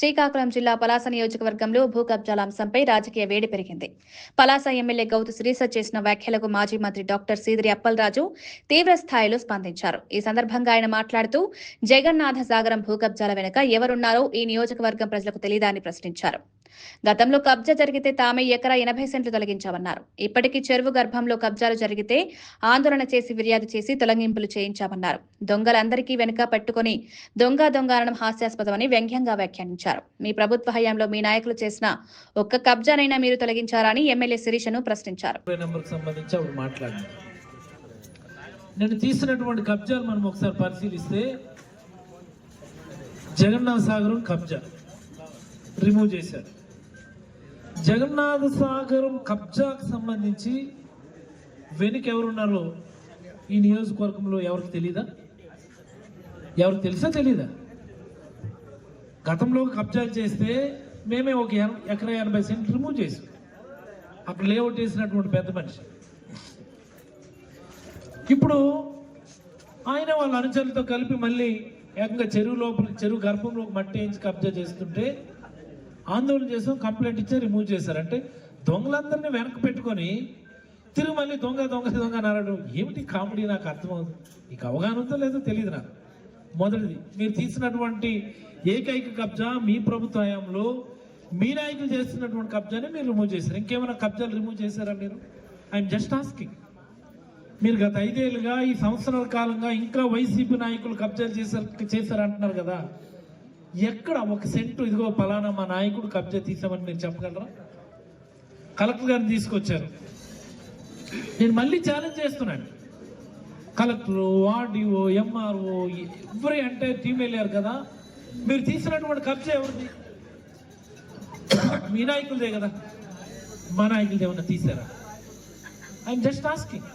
శ్రీకాకుళం జిల్లా పలాస నియోజకవర్గంలో భూ కబ్జాల అంశంపై రాజకీయ వేడి పెరిగింది. పలాస ఎమ్మెల్యే గౌతు శ్రీస చేసిన వ్యాఖ్యలకు మాజీ మంత్రి డాక్టర్ సీదిరి అప్పలరాజు తీవ్ర స్థాయిలో స్పందించారు. ఈ సందర్భంగా ఆయన మాట్లాడుతూ జగన్నాథ సాగరం భూ కబ్జాల వెనుక ఎవరున్నారో ఈ నియోజకవర్గం ప్రజలకు తెలియదని ప్రశ్నించారు. గతంలో కబ్జా జరిగితే తామే ఎకరా ఎనభై సెంట్లు తొలగించామన్నారు. ఇప్పటికీ చెరువు గర్భంలో కబ్జాలు జరిగితే ఆందోళన చేసి ఫిర్యాదు చేసి తొలగింపులు చేయించామన్నారు. దొంగలందరికీ వెనుక పట్టుకుని దొంగ దొంగ అనడం హాస్యాస్పదమని వ్యంగ్యంగా వ్యాఖ్యానించారు. మీ ప్రభుత్వ హయాంలో మీ నాయకులు చేసిన ఒక్క కబ్జానైనా మీరు తొలగించారని ఎమ్మెల్యే శిరీషను ప్రశ్నించారు. నేను తీసినటువంటి కబ్జాలు మనం ఒకసారి పరిశీలిస్తే జగన్నాథ్ సాగరం కబ్జా రిమూవ్ చేశారు. జగన్నాథ్ సాగరం కబ్జాకు సంబంధించి వెనుక ఎవరున్నారో ఈ నియోజకవర్గంలో ఎవరికి తెలీదా? ఎవరికి తెలుసా తెలీదా? గతంలో కబ్జా చేస్తే మేమే ఒక ఎకరా ఎనభై సెంట్లు రిమూవ్ చేసాం. అక్కడ లేఅవుట్ వేసినటువంటి పెద్ద మనిషి. ఇప్పుడు ఆయన వాళ్ళ అనుచరులతో కలిపి మళ్ళీ ఏకంగా చెరువు లోపల చెరువు గర్భంలో మట్టి వేయించి కబ్జా చేస్తుంటే ఆందోళన చేసాం కంప్లైంట్ ఇచ్చి రిమూవ్ చేశారు. అంటే దొంగలందరినీ వెనక్కి పెట్టుకొని తిరుగు మళ్ళీ దొంగ దొంగ దొంగ నారడం ఏమిటి కామెడీ? నాకు అర్థమవుతుంది నీకు అవగాహన ఉందో లేదో తెలియదు నాకు. మొదటిది మీరు తీసినటువంటి ఏకైక కబ్జా మీ ప్రభుత్వ హయాంలో మీ నాయకులు చేస్తున్నటువంటి కబ్జాని మీరు రిమూవ్ చేశారు. ఇంకేమైనా కబ్జాలు రిమూవ్ చేశారా మీరు? ఐఎమ్ జస్ట్ ఆస్కింగ్ మీరు గత ఐదేళ్ళుగా ఈ సంవత్సరాల కాలంగా ఇంకా వైసీపీ నాయకులు కబ్జాలు చేశారు చేశారంటున్నారు కదా. ఎక్కడ ఒక సెంటు ఇదిగో పలానా మా నాయకుడు కబ్జా తీసామని మీరు చెప్పగలరా? కలెక్టర్ గారిని తీసుకొచ్చారు. నేను మళ్ళీ ఛాలెంజ్ చేస్తున్నాను. కలెక్టర్ ఆర్డీఓ ఎంఆర్ఓ ఎవరి అంటే టీం వెళ్ళారు కదా మీరు తీసినటువంటి కబ్జా ఎవరిది? మీ నాయకులదే కదా. మా నాయకులది ఏమన్నా తీసారా ఐఎమ్ జస్ట్ ఆస్కింగ్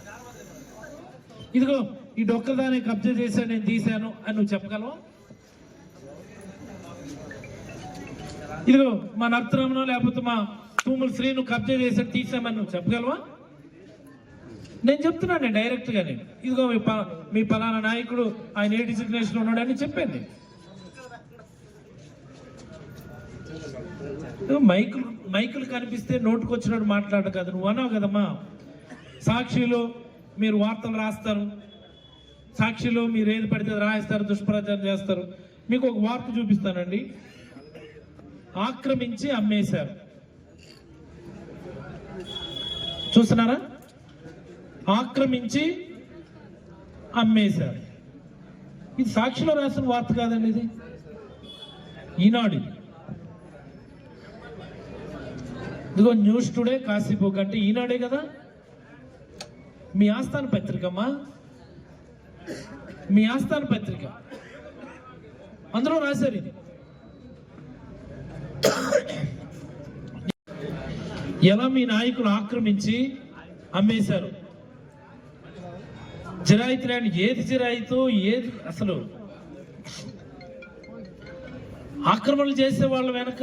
ఇదిగో ఈ డొక్కదానే కబ్జా చేశాను నేను తీశాను అని నువ్వు చెప్పగలవా? ఇదిగో మా నర్తరామనో లేకపోతే మా తూములు శ్రీను కబ్జా చేసి తీసామని నువ్వు చెప్పగలవా? నేను చెప్తున్నాను డైరెక్ట్గా నేను. ఇదిగో మీ ప- మీ పలానా నాయకుడు ఆయన ఏ డిజిగ్నేషన్లో ఉన్నాడని చెప్పాను మైకులు మైకులు కనిపిస్తే నోటుకు వచ్చినట్టు మాట్లాడదు కదా. నువ్వు అన్నావు కదమ్మా సాక్షిలో మీరు వార్తలు రాస్తారు సాక్షిలో మీరు ఏది పడితే అది రాయిస్తారు దుష్ప్రచారం చేస్తారు. మీకు ఒక వార్త చూపిస్తానండి. ఆక్రమించి అమ్మేశారు. చూస్తున్నారా? ఆక్రమించి అమ్మేశారు. ఇది సాక్షిలో రాసిన వార్త కాదండి ఇది. ఈనాడు. ఇదిగో న్యూస్ టుడే కాశీబుక్ అంటే ఈనాడే కదా? మీ ఆస్థాన పత్రికమ్మా. మీ ఆస్థాన పత్రిక. అందులో రాశారు ఇది. ఎలా మీ నాయకులు ఆక్రమించి అమ్మేశారు? జిరాయితీ లేని ఏది జిరాయితో ఏది అసలు? ఆక్రమణలు చేసే వాళ్ళ వెనక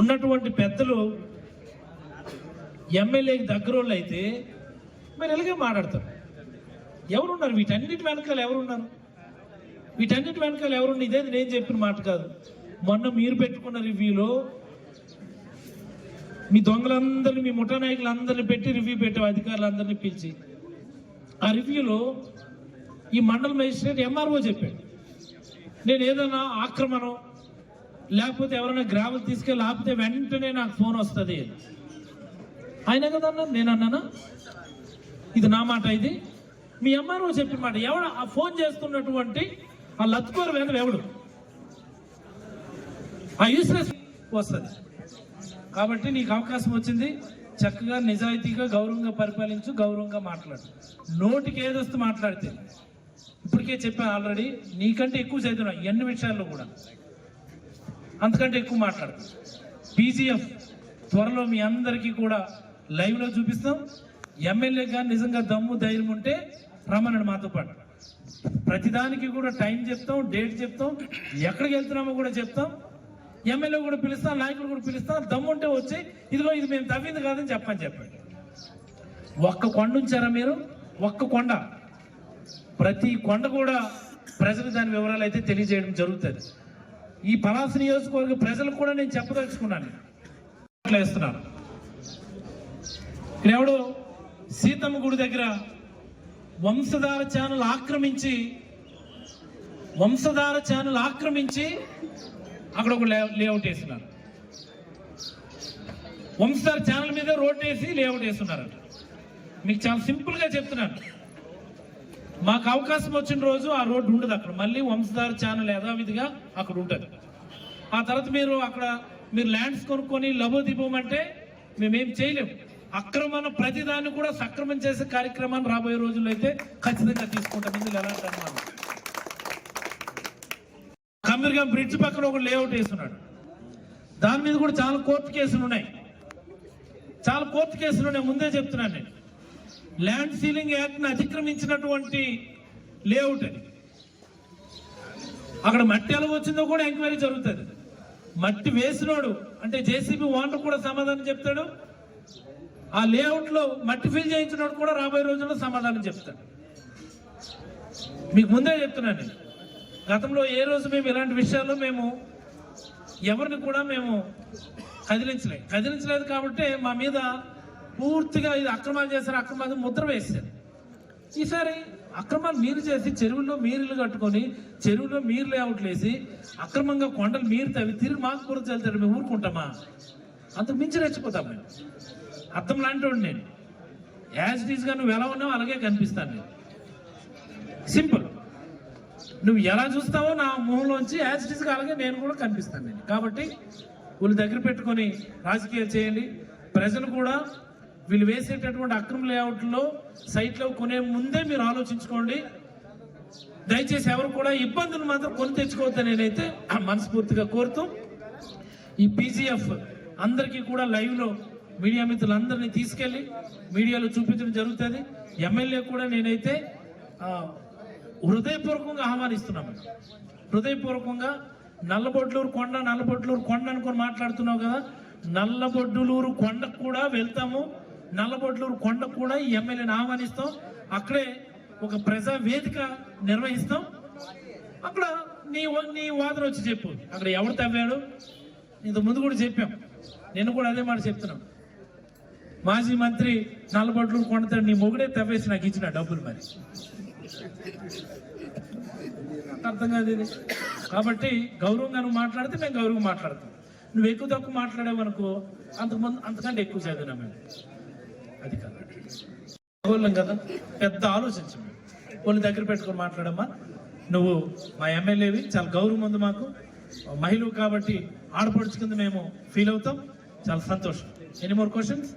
ఉన్నటువంటి పెద్దలు ఎమ్మెల్యేకి దగ్గరోళ్ళు అయితే మరి ఇలాగే మాట్లాడతారు. ఎవరున్నారు? వీటన్నిటి వెనకాల ఎవరున్నారు? వీటన్నిటి వెనకాల ఎవరున్నారు? ఇదేది? నేను చెప్పిన మాట కాదు. మొన్న మీరు పెట్టుకున్న రివ్యూలో మీ దొంగలందరినీ మీ ముఠా నాయకులందరినీ పెట్టి రివ్యూ పెట్టావు అధికారులందరినీ పిలిచి. ఆ రివ్యూలో ఈ మండల మేజిస్ట్రేట్ ఎంఆర్ఓ చెప్పాడు. నేను ఏదైనా ఆక్రమణం లేకపోతే ఎవరైనా గ్రావెల్ తీసుకెళ్ళి ఆపితే వెంటనే నాకు ఫోన్ వస్తుంది ఆయన కదా అన్నా నేను అన్నానా? ఇది నా మాట ఇది. మీ ఎంఆర్ఓ చెప్పిన మాట ఎవడు ఆ ఫోన్ చేస్తున్నటువంటి ఆ లత్కోర వేదం ఎవడు? ఆ యూస్లెస్ వస్తుంది. కాబట్టి నీకు అవకాశం వచ్చింది. చక్కగా నిజాయితీగా గౌరవంగా పరిపాలించు గౌరవంగా మాట్లాడు. నోటికి ఏదొస్తే మాట్లాడితే. ఇప్పటికే చెప్పాను ఆల్రెడీ నీకంటే ఎక్కువ చదివినా ఎన్ని విషయాల్లో కూడా. అంతకంటే ఎక్కువ మాట్లాడు. బీజీఎఫ్ త్వరలో మీ అందరికీ కూడా లైవ్లో చూపిస్తాం. ఎమ్మెల్యేగా నిజంగా దమ్ము ధైర్యం ఉంటే రమ్మనండి మాతో పాటు. ప్రతిదానికి కూడా టైం చెప్తాం డేట్ చెప్తాం. ఎక్కడికి వెళ్తున్నామో కూడా చెప్తాం. ఎమ్మెల్యే కూడా పిలుస్తాం నాయకులు కూడా పిలుస్తాం దమ్ము ఉంటే వచ్చి ఇదిగో ఇది మేము తవ్వింది కాదని చెప్పని చెప్పండి. ఒక్క కొండ ఉంచారా మీరు? ఒక్క కొండ. ప్రతి కొండ కూడా ప్రజలు దాని వివరాలు అయితే తెలియజేయడం జరుగుతుంది. ఈ పలాస నియోజకవర్గ ప్రజలకు కూడా నేను చెప్పదలుచుకున్నాను. వేస్తున్నాను. ఇక్కడ ఎవడు సీతమ్మ గుడి దగ్గర వంశధార ఛానల్ ఆక్రమించి వంశధార ఛానల్ ఆక్రమించి అక్కడ ఒక లేఅవుట్ వేస్తున్నారు. వంశధార ఛానల్ మీద రోడ్ వేసి లేఅవుట్ వేస్తున్నారు మీకు చాలా సింపుల్గా చెప్తున్నాను. మాకు అవకాశం వచ్చిన రోజు ఆ రోడ్డు ఉండదు అక్కడ. మళ్ళీ వంశధార ఛానల్ యథావిధిగా అక్కడ ఉంటుంది. ఆ తర్వాత మీరు అక్కడ మీరు ల్యాండ్స్ కొనుక్కొని లబోదిపోమంటే మేమేం చేయలేము. అక్రమణ ప్రతిదాన్ని కూడా సక్రమం చేసే కార్యక్రమాన్ని రాబోయే రోజుల్లో అయితే ఖచ్చితంగా తీసుకుంటాం. ఇందులో ఎలాంటి అనుమానం? కమ్మిరిగా బ్రిడ్జ్ పక్కన ఒక లేఅవుట్ వేస్తున్నాడు. దాని మీద కూడా చాలా కోర్టు కేసులు ఉన్నాయి. చాలా కోర్టు కేసులు ఉన్నాయి. ముందే చెప్తున్నాను నేను. ల్యాండ్ సీలింగ్ యాక్ట్ని అతిక్రమించినటువంటి లేఅవుట్ అది. అక్కడ మట్టి ఎలా వచ్చిందో కూడా ఎంక్వైరీ జరుగుతుంది. మట్టి వేసినోడు అంటే జేసీబీ ఓనర్ కూడా సమాధానం చెప్తాడు. ఆ లేఅవుట్లో మట్టి ఫిల్ చేయించినోడు కూడా రాబోయే రోజుల్లో సమాధానం చెప్తాడు. మీకు ముందే చెప్తున్నాను నేను. గతంలో ఏ రోజు మేము ఇలాంటి విషయాల్లో మేము ఎవరిని కూడా మేము కదిలించలేదు. కదిలించలేదు కాబట్టి మా మీద పూర్తిగా ఇది అక్రమాలు చేశారు అక్రమాలు ముద్ర వేశారు. ఈసారి అక్రమాలు మీరు చేసి చెరువుల్లో మీరులు కట్టుకొని చెరువులో మీరు లేఅవుట్లు వేసి అక్రమంగా కొండలు మీరు తవ్వి తిరిగి మాకు బురద చల్లుతారు మేము ఊరుకుంటామా? అంతకు మించి రెచ్చిపోతాం మేము. అర్థం లాంటి నేను. యాజ్ ఇట్ ఈస్గా నువ్వు ఎలా ఉన్నావు అలాగే కనిపిస్తాను నేను. సింపుల్ నువ్వు ఎలా చూస్తావో నా మొహంలోంచి యాజ్ ఇస్గా అలాగే నేను కూడా కనిపిస్తాను నేను. కాబట్టి వీళ్ళు దగ్గర పెట్టుకొని రాజకీయాలు చేయండి. ప్రజలు కూడా వీళ్ళు వేసేటటువంటి అక్రమ లేఅవుట్లో సైట్లో కొనే ముందే మీరు ఆలోచించుకోండి. దయచేసి ఎవరు కూడా ఇబ్బందులు మాత్రం కొని తెచ్చుకోవద్దని నేనైతే మనస్ఫూర్తిగా కోరుతూ ఈ పీజీఎఫ్ అందరికీ కూడా లైవ్లో మీడియా మిత్రులందరినీ తీసుకెళ్ళి మీడియాలో చూపించడం జరుగుతుంది. ఎమ్మెల్యే కూడా నేనైతే హృదయపూర్వకంగా ఆహ్వానిస్తున్నాను హృదయపూర్వకంగా నల్లబొడ్లూరు కొండ నల్లబొడ్లూరు కొండ అనుకుని మాట్లాడుతున్నావు కదా నల్లబొడ్డులూరు కొండకు కూడా వెళ్తాము నల్లబొడ్లూరు కొండకు కూడా ఈ ఎమ్మెల్యేని ఆహ్వానిస్తాం అక్కడే ఒక ప్రజా వేదిక నిర్వహిస్తాం. అక్కడ నీ నీ వాదన వచ్చి చెప్పు. అక్కడ ఎవడు తవ్వాడు? ఇంత ముందు కూడా చెప్పాం. నేను కూడా అదే మాట చెప్తున్నాం. మాజీ మంత్రి నల్లబొడ్లూరు కొండతాడు నీ మొగుడే తవ్వేసి నాకు ఇచ్చిన డబ్బులు మరి. అర్థం కాదు ఇది. కాబట్టి గౌరవంగా నువ్వు మాట్లాడితే మేము గౌరవం మాట్లాడతాం. నువ్వు ఎక్కువ తక్కువ మాట్లాడావనుకో అంతకుముందు అంతకంటే ఎక్కువ చదివినా మేము. అది కాదు. గౌరవం కదా? పెద్ద ఆలోచించు కొన్ని దగ్గర పెట్టుకొని మాట్లాడమ్మా. నువ్వు మా ఎమ్మెల్యేవి చాలా గౌరవం ఉంది మాకు. మహిళ కాబట్టి ఆడపడుచు కింద మేము ఫీల్ అవుతాం. చాలా సంతోషం. Any more questions